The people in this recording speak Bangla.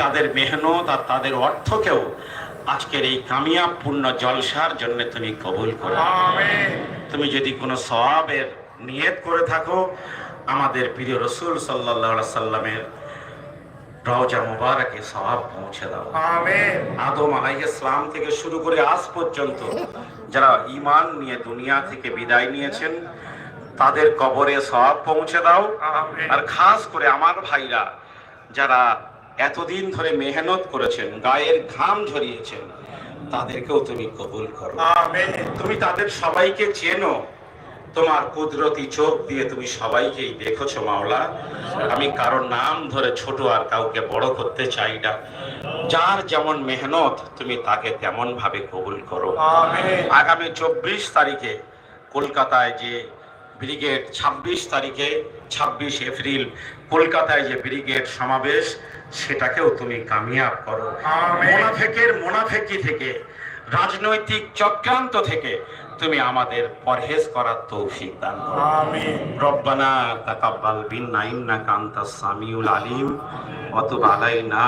তাদের মেহনত আর তাদের অর্থকেও আজকের এই কামিয়াবপূর্ণ জলসার জন্য তুমি কবুল করো। তুমি যদি কোনো সওয়াবের নিয়ত করে থাকো আমাদের প্রিয় রসুল সাল্লাহ সাল্লামের রওজা মুবারকে পৌঁছে দাও। আদম আলাই ইসলাম থেকে শুরু করে আজ পর্যন্ত যারা ঈমান নিয়ে দুনিয়া থেকে বিদায় নিয়েছেন তাদের কবরে সওয়াব পৌঁছে দাও। আর খাস করে আমার ভাইরা যারা এতদিন ধরে মেহনত করেছেন গায়ের ঘাম ঝরিয়েছেন। তাদেরকেও তুমি কবুল করো। তুমি তাদের সবাইকে চেনো। তোমার কুদরতি চোখ দিয়ে তুমি সবাইকেই দেখেছ মাওলা। আমি কারোর নাম ধরে ছোট আর কাউকে বড় করতে চাই না। যার যেমন মেহনত তুমি তাকে তেমন ভাবে কবুল করো। আগামী চব্বিশ তারিখে কলকাতায় যে ব্রিগেড ২৬ তারিখে ২৬ এপ্রিল কলকাতায় যে ব্রিগেড সমাবেশ সেটাকেও তুমি কামিয়াব করো। মোনাফেকের মোনাফেকি থেকে রাজনৈতিক চক্রান্ত থেকে তুমি আমাদের পরহেজ করার তৌফিক দান করো। রব্বানা তাকাব্বাল বিন্না ইন্নাকা আনতাস সামিউল আলিম ওয়া তুব আলাইনা।